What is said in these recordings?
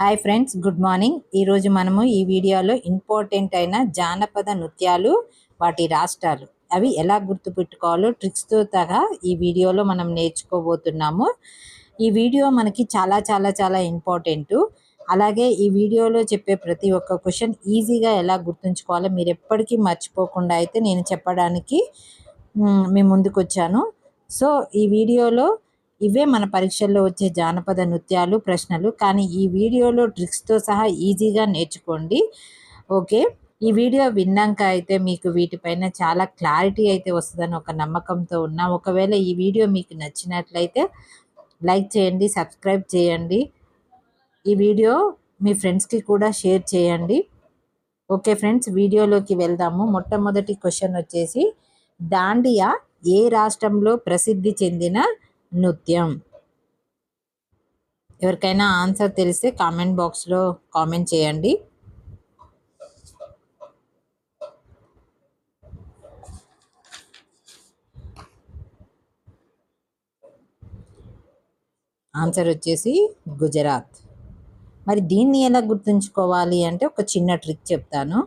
Hi friends good morning. ఈరోజు మనము ఈ వీడియోలో ఇంపార్టెంట్ అయిన జానపద నృత్యాలు వాటి రాష్ట్రాలు. అవి ఎలా గుర్తుపెట్టుకోవాలో ట్రిక్స్తో తగా ఈ వీడియోలో మనం నేర్చుకోబోతున్నాము. ఈ వీడియో మనకి చాలా చాలా చాలా ఇంపార్టెంట్. అలాగే ఈ వీడియోలో చెప్పే ప్రతి ఒక్క క్వశ్చన్ ఈజీగా ఎలా గుర్తుంచుకోవాలో మీరు ఎప్పటికీ మర్చిపోకుండా అయితే నేను చెప్పడానికి మీ ముందుకు వచ్చాను సో ఈ వీడియోలో ఇవే మన పరీక్షల్లో వచ్చే జానపద నృత్యాలు ప్రశ్నలు. కానీ ఈ వీడియోలో ట్రిక్స్తో సహా ఈజీగా నేర్చుకోండి. ఓకే? ఈ వీడియో విన్నాక అయితే మీకు వీటిపైన చాలా క్లారిటీ అయితే వస్తుందని ఒక నమ్మకంతో ఉన్నా. ఒకవేళ ఈ వీడియో మీకు నచ్చినట్లయితే లైక్ చేయండి సబ్స్క్రైబ్ చేయండి. ఈ వీడియో మీ ఫ్రెండ్స్కి కూడా షేర్ చేయండి. ఓకే ఫ్రెండ్స్ వీడియోలోకి వెళ్దాము. మొట్టమొదటి క్వశ్చన్ వచ్చేసి దాండియా ఏ రాష్ట్రంలో ప్రసిద్ధి చెందిన నృత్యం. ఎవరికైనా ఆన్సర్ తెలిస్తే కామెంట్ బాక్స్లో కామెంట్ చేయండి. ఆన్సర్ వచ్చేసి గుజరాత్. మరి దీన్ని ఎలా గుర్తుంచుకోవాలి అంటే ఒక చిన్న ట్రిక్ చెప్తాను.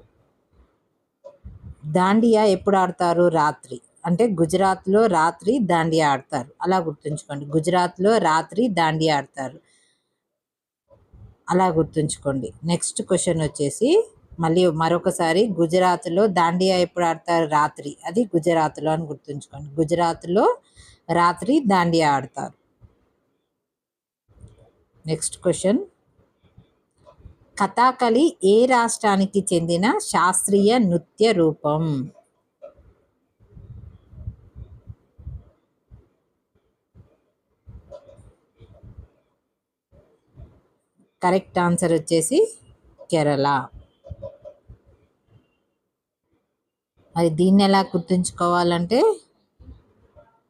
దాండియా ఎప్పుడు ఆడతారు? రాత్రి. అంటే గుజరాత్లో రాత్రి దాండియా ఆడతారు. అలా గుర్తుంచుకోండి. గుజరాత్లో రాత్రి దాండియా ఆడతారు. అలా గుర్తుంచుకోండి. నెక్స్ట్ క్వశ్చన్ వచ్చేసి మళ్ళీ మరొకసారి గుజరాత్లో దాండియా ఎప్పుడు ఆడతారు? రాత్రి. అది గుజరాత్లో అని గుర్తుంచుకోండి. గుజరాత్లో రాత్రి దాండియా ఆడతారు. Next question. కథాకళి ఏ రాష్ట్రానికి చెందిన శాస్త్రీయ నృత్య రూపం? కరెక్ట్ ఆన్సర్ వచ్చేసి కేరళ. మరి దీన్ని ఎలా గుర్తుంచుకోవాలంటే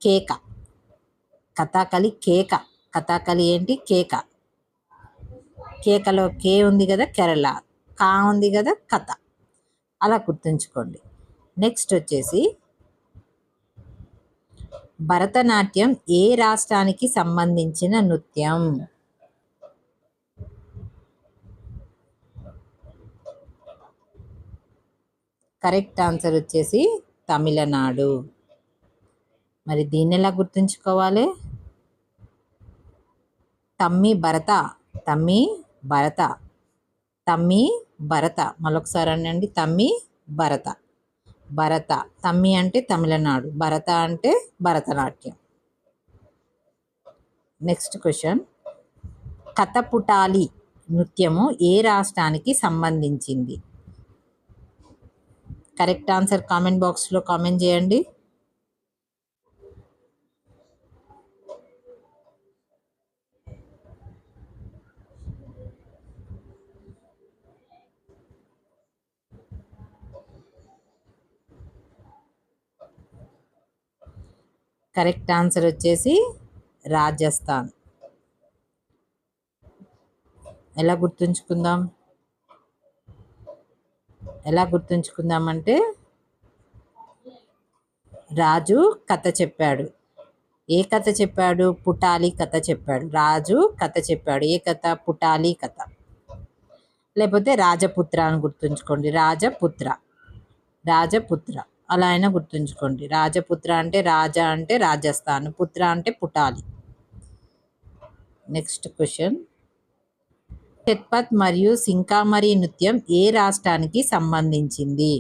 కేక. కథాకళి కేక. కథాకళి ఏంటి? కేక. కేకలో కే ఉంది కదా కేరళ. కా ఉంది కదా కథ. అలా గుర్తుంచుకోండి. నెక్స్ట్ వచ్చేసి భరతనాట్యం ఏ రాష్ట్రానికి సంబంధించిన నృత్యం? కరెక్ట్ ఆన్సర్ వచ్చేసి తమిళనాడు. మరి దీన్ని ఎలా గుర్తుంచుకోవాలి? తమ్మి భరత తమ్మి భరత తమ్మి భరత. మరొకసారి అనండి తమ్మి భరత. భరత తమ్మి అంటే తమిళనాడు భరత అంటే భరతనాట్యం. Next question. కథపుటాలి నృత్యము ఏ రాష్ట్రానికి సంబంధించింది? కరెక్ట్ ఆన్సర్ కామెంట్ బాక్స్లో కామెంట్ చేయండి. కరెక్ట్ ఆన్సర్ వచ్చేసి రాజస్థాన్. ఎలా గుర్తుంచుకుందాం? ఎలా గుర్తుంచుకుందామంటే రాజు కథ చెప్పాడు. ఏ కథ చెప్పాడు? పుటాలి కథ చెప్పాడు. రాజు కథ చెప్పాడు. ఏ కథ? పుటాలి కథ. లేకపోతే రాజపుత్ర అని గుర్తుంచుకోండి. రాజపుత్ర. రాజపుత్ర. అలా అయినా గుర్తుంచుకోండి. రాజపుత్ర అంటే రాజా అంటే రాజస్థాన్. పుత్ర అంటే పుటాలి. నెక్స్ట్ క్వశ్చన్ చెత్పత్ మరియు సింకామరి నృత్యం ఏ రాష్ట్రానికి సంబంధించింది?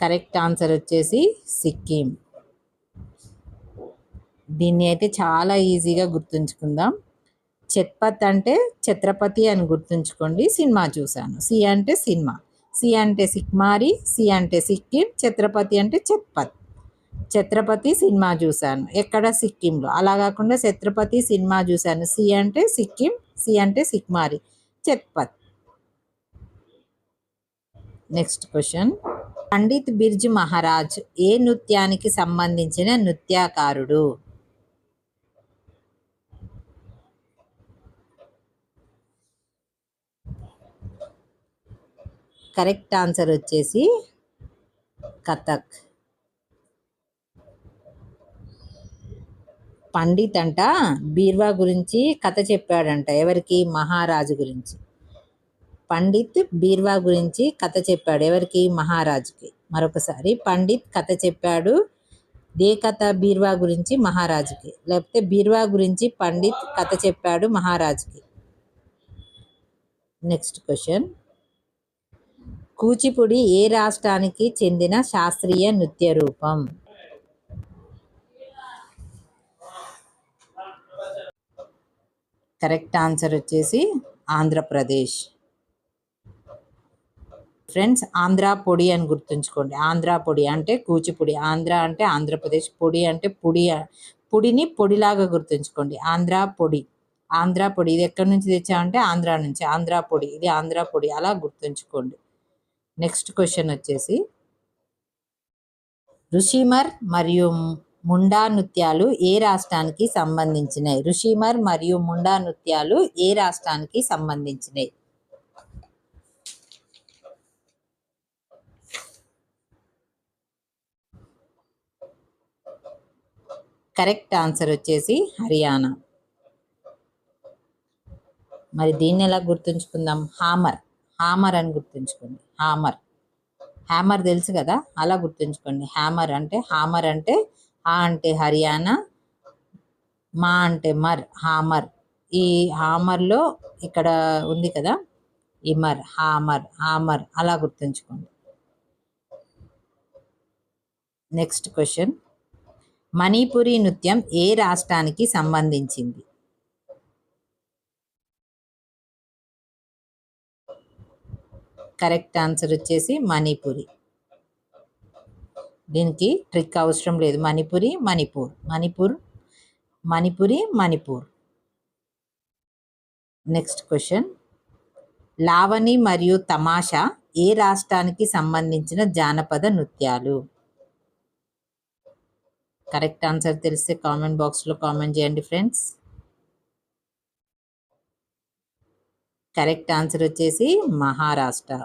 కరెక్ట్ ఆన్సర్ వచ్చేసి సిక్కిం. దీన్ని అయితే చాలా ఈజీగా గుర్తుంచుకుందాం. చెత్పత్ అంటే ఛత్రపతి అని గుర్తుంచుకోండి. సినిమా చూశాను. సి అంటే సినిమా. సి అంటే సిక్మారి సి అంటే సిక్కిం. ఛత్రపతి అంటే చెత్పత్ ఛత్రపతి సినిమా చూశాను. ఎక్కడ? సిక్కింలో. అలా కాకుండా ఛత్రపతి సినిమా చూశాను. సి అంటే సిక్కిం సి అంటే సిక్మారి. చత్పత్ నెక్స్ట్ క్వశ్చన్ పండిత్ బిర్జ్ మహారాజ్ ఏ నృత్యానికి సంబంధించిన నృత్యకారుడు? కరెక్ట్ ఆన్సర్ వచ్చేసి కథక్. పండిత్ అంట బీర్వా గురించి కథ చెప్పాడంట. ఎవరికి? మహారాజు గురించి. పండిత్ బీర్వా గురించి కథ చెప్పాడు. ఎవరికి? మహారాజుకి. మరొకసారి పండిత్ కథ చెప్పాడు. దే కథ బీర్వా గురించి మహారాజుకి. లేకపోతే బీర్వా గురించి పండిత్ కథ చెప్పాడు మహారాజుకి. Next question. కూచిపూడి ఏ రాష్ట్రానికి చెందిన శాస్త్రీయ నృత్య రూపం? కరెక్ట్ ఆన్సర్ వచ్చేసి ఆంధ్రప్రదేశ్. ఫ్రెండ్స్ ఆంధ్ర పొడి అని గుర్తుంచుకోండి. ఆంధ్ర పొడి అంటే కూచిపూడి ఆంధ్ర అంటే ఆంధ్రప్రదేశ్ పొడి అంటే పొడి పొడిని పొడిలాగా గుర్తుంచుకోండి. ఆంధ్ర పొడి ఆంధ్ర పొడి ఇది ఎక్కడి నుంచి తెచ్చామంటే ఆంధ్ర నుంచి ఆంధ్ర పొడి ఇది ఆంధ్ర పొడి అలా గుర్తుంచుకోండి. నెక్స్ట్ క్వశ్చన్ వచ్చేసి ఋషిమర్ మరియు ముండా నృత్యాలు ఏ రాష్ట్రానికి సంబంధించినవి ఋషిమర్ మరియు ముండా నృత్యాలు ఏ రాష్ట్రానికి సంబంధించినవి కరెక్ట్ ఆన్సర్ వచ్చేసి హర్యానా. మరి దీన్ని ఎలా గుర్తుంచుకుందాం? హామర్. హామర్ అని గుర్తుంచుకోండి. హామర్. హ్యామర్ తెలుసు కదా? అలా గుర్తుంచుకోండి. హ్యామర్ అంటే హామర్ అంటే హా అంటే హర్యానా మా అంటే మర్ హామర్. ఈ హామర్లో ఇక్కడ ఉంది కదా ఇమర్ హామర్ హామర్ అలా గుర్తుంచుకోండి. నెక్స్ట్ క్వశ్చన్ మణిపురి నృత్యం ఏ రాష్ట్రానికి సంబంధించింది? కరెక్ట్ ఆన్సర్ వచ్చేసి మణిపురి. దీనికి ట్రిక్ అవసరం లేదు. మణిపురి మణిపూర్. మణిపూర్ మణిపురి మణిపూర్. నెక్స్ట్ క్వశ్చన్ లావణి మరియు తమాషా ఏ రాష్ట్రానికి సంబంధించిన జానపద నృత్యాలు? కరెక్ట్ ఆన్సర్ తెలిస్తే కామెంట్ బాక్స్లో కామెంట్ చేయండి ఫ్రెండ్స్ కరెక్ట్ ఆన్సర్ వచ్చేసి మహారాష్ట్ర.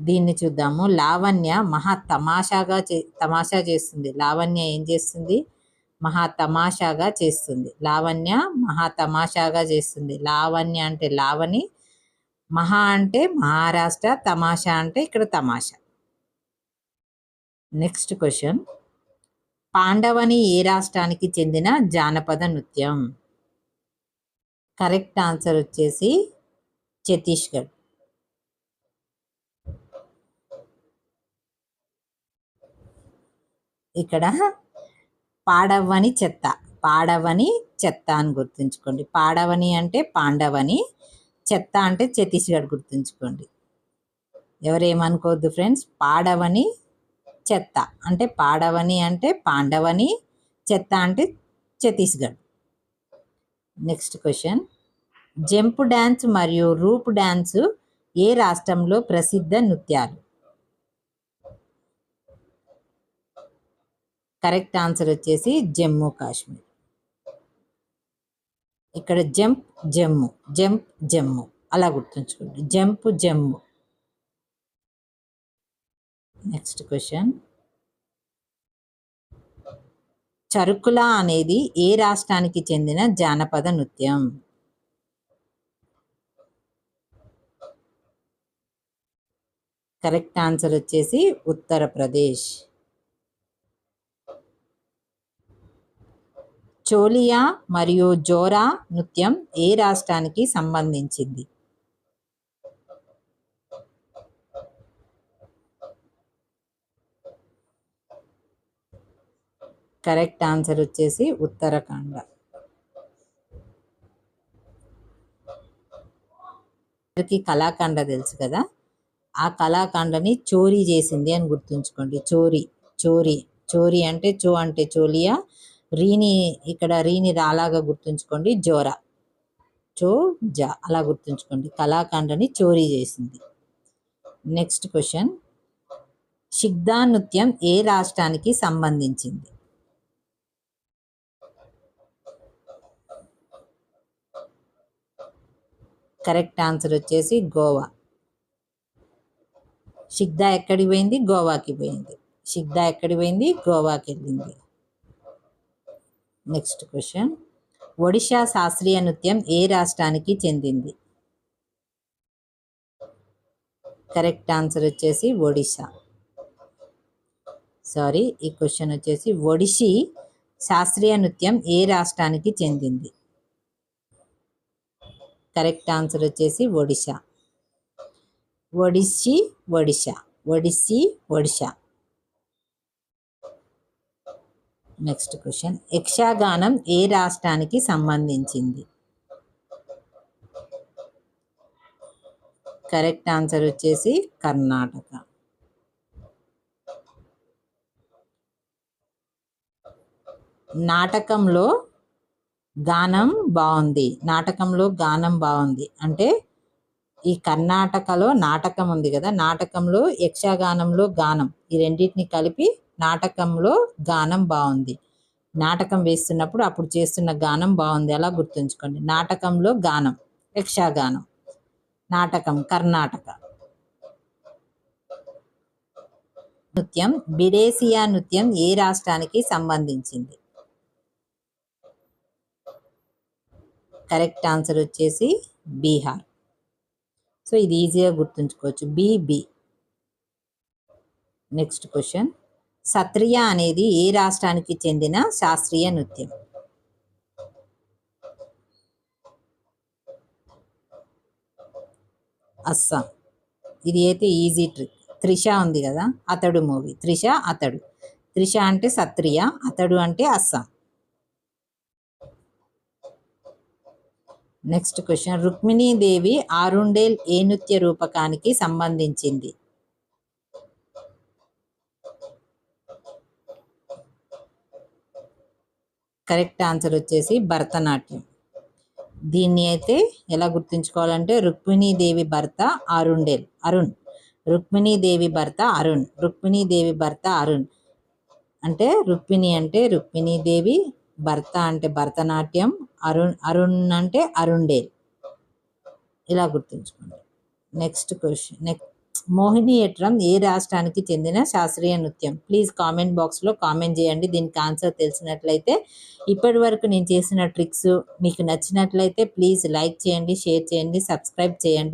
దీన్ని చూద్దాము. లావణ్య మహా తమాషాగా చే తమాషా చేస్తుంది. లావణ్య ఏం చేస్తుంది? మహా తమాషాగా చేస్తుంది. లావణ్య మహా తమాషాగా చేస్తుంది. లావణ్య అంటే లావణి మహా అంటే మహారాష్ట్ర తమాషా అంటే ఇక్కడ తమాషా. Next question. పాండవని ఏ రాష్ట్రానికి చెందిన జానపద నృత్యం? కరెక్ట్ ఆన్సర్ వచ్చేసి ఛత్తీస్గఢ్. ఇక్కడ పాడవని చెత్త పాడవని చెత్త అని గుర్తుంచుకోండి. పాడవని అంటే పాండవని చెత్త అంటే ఛత్తీస్గఢ్ గుర్తుంచుకోండి. ఎవరేమనుకోవద్దు ఫ్రెండ్స్ పాడవని చెత్త అంటే పాడవని అంటే పాండవని చెత్త అంటే Chhattisgarh. Next question. Jump dance మరియు రూప్ డ్యాన్స్ ఏ రాష్ట్రంలో ప్రసిద్ధ నృత్యాలు? కరెక్ట్ ఆన్సర్ వచ్చేసి జమ్మూ కాశ్మీర్. ఇక్కడ జంప్ జమ్మూ జంప్ జమ్మూ. అలా గుర్తుంచుకోండి. Jump Jammu. Next question Charkula అనేది ఏ రాష్ట్రానికి చెందిన జానపద నృత్యం? కరెక్ట్ ఆన్సర్ వచ్చేసి ఉత్తరప్రదేశ్. చోలియా మరియు జోరా నృత్యం ఏ రాష్ట్రానికి సంబంధించింది? కరెక్ట్ ఆన్సర్ వచ్చేసి ఉత్తరాఖండ. కళాఖండ తెలుసు కదా? ఆ కళాఖండని చోరీ చేసింది అని గుర్తుంచుకోండి. చోరీ చోరీ చోరీ అంటే చో అంటే చోలియా రీని ఇక్కడ రీని రాలాగా గుర్తుంచుకోండి. జోరా. చో జ. అలా గుర్తుంచుకోండి. కళాఖండని చోరీ చేసింది. Next question. షిగ్దా నృత్యం ఏ రాష్ట్రానికి సంబంధించింది? కరెక్ట్ ఆన్సర్ వచ్చేసి గోవా. షిగ్దా ఎక్కడికి పోయింది? గోవాకి పోయింది. షిగ్దా ఎక్కడికి పోయింది? గోవాకి వెళ్ళింది. నెక్స్ట్ క్వశ్చన్ ఒడిషా శాస్త్రీయ నృత్యం ఏ రాష్ట్రానికి చెందింది? కరెక్ట్ ఆన్సర్ వచ్చేసి ఒడిశా. సారీ ఈ క్వశ్చన్ వచ్చేసి ఒడిషీ శాస్త్రీయ నృత్యం ఏ రాష్ట్రానికి చెందింది? కరెక్ట్ ఆన్సర్ వచ్చేసి ఒడిశా. ఒడిస్సి ఒడిశా. ఒడిస్సీ ఒడిశా. నెక్స్ట్ క్వశ్చన్ యక్షగానం ఏ రాష్ట్రానికి సంబంధించింది? కరెక్ట్ ఆన్సర్ వచ్చేసి కర్ణాటక. నాటకంలో గానం బాగుంది. నాటకంలో గానం బాగుంది. అంటే ఈ కర్ణాటకలో నాటకం ఉంది కదా నాటకంలో యక్షగానంలో గానం ఈ రెండింటిని కలిపి నాటకంలో గానం బాగుంది నాటకం వేస్తున్నప్పుడు అప్పుడు చేస్తున్న గానం బాగుంది అలా గుర్తుంచుకోండి. నాటకంలో గానం యక్షగానం నాటకం కర్ణాటక. నృత్యం బిడేసియా నృత్యం ఏ రాష్ట్రానికి సంబంధించింది? కరెక్ట్ ఆన్సర్ వచ్చేసి బీహార్. సో ఇది ఈజీగా గుర్తుంచుకోవచ్చు. B B. Next question. Sattriya అనేది ఏ రాష్ట్రానికి చెందిన శాస్త్రీయ నృత్యం? అస్సాం. ఇది అయితే ఈజీ ట్రిక్. త్రిష ఉంది కదా అతడు మూవీ. త్రిష అతడు. త్రిష అంటే సత్రియ అతడు అంటే Assam. Next question. Rukmini Devi Arundale ఏ నృత్య రూపకానికి సంబంధించింది? కరెక్ట్ ఆన్సర్ వచ్చేసి భరతనాట్యం. దీన్ని అయితే ఎలా గుర్తుంచుకోవాలంటే రుక్మిణీదేవి భర్త అరుణ్డేల్ అరుణ్. రుక్మిణీదేవి భర్త అరుణ్ రుక్మిణీదేవి భర్త అరుణ్. అంటే రుక్మిణి అంటే రుక్మిణీదేవి భర్త అంటే భరతనాట్యం అరుణ్ అరుణ్ అంటే అరుణ్డేల్ ఇలా గుర్తుంచుకోండి. నెక్స్ట్ క్వశ్చన్ నెక్స్ట్ మోహినియట్టం ఏ రాష్ట్రానికి చెందిన శాస్త్రీయ నృత్యం? ప్లీజ్ కామెంట్ బాక్స్లో కామెంట్ చేయండి. దీనికి ఆన్సర్ తెలిసినట్లయితే ఇప్పటి వరకు నేను చేసిన ట్రిక్స్ మీకు నచ్చినట్లయితే ప్లీజ్ లైక్ చేయండి షేర్ చేయండి సబ్స్క్రైబ్ చేయండి.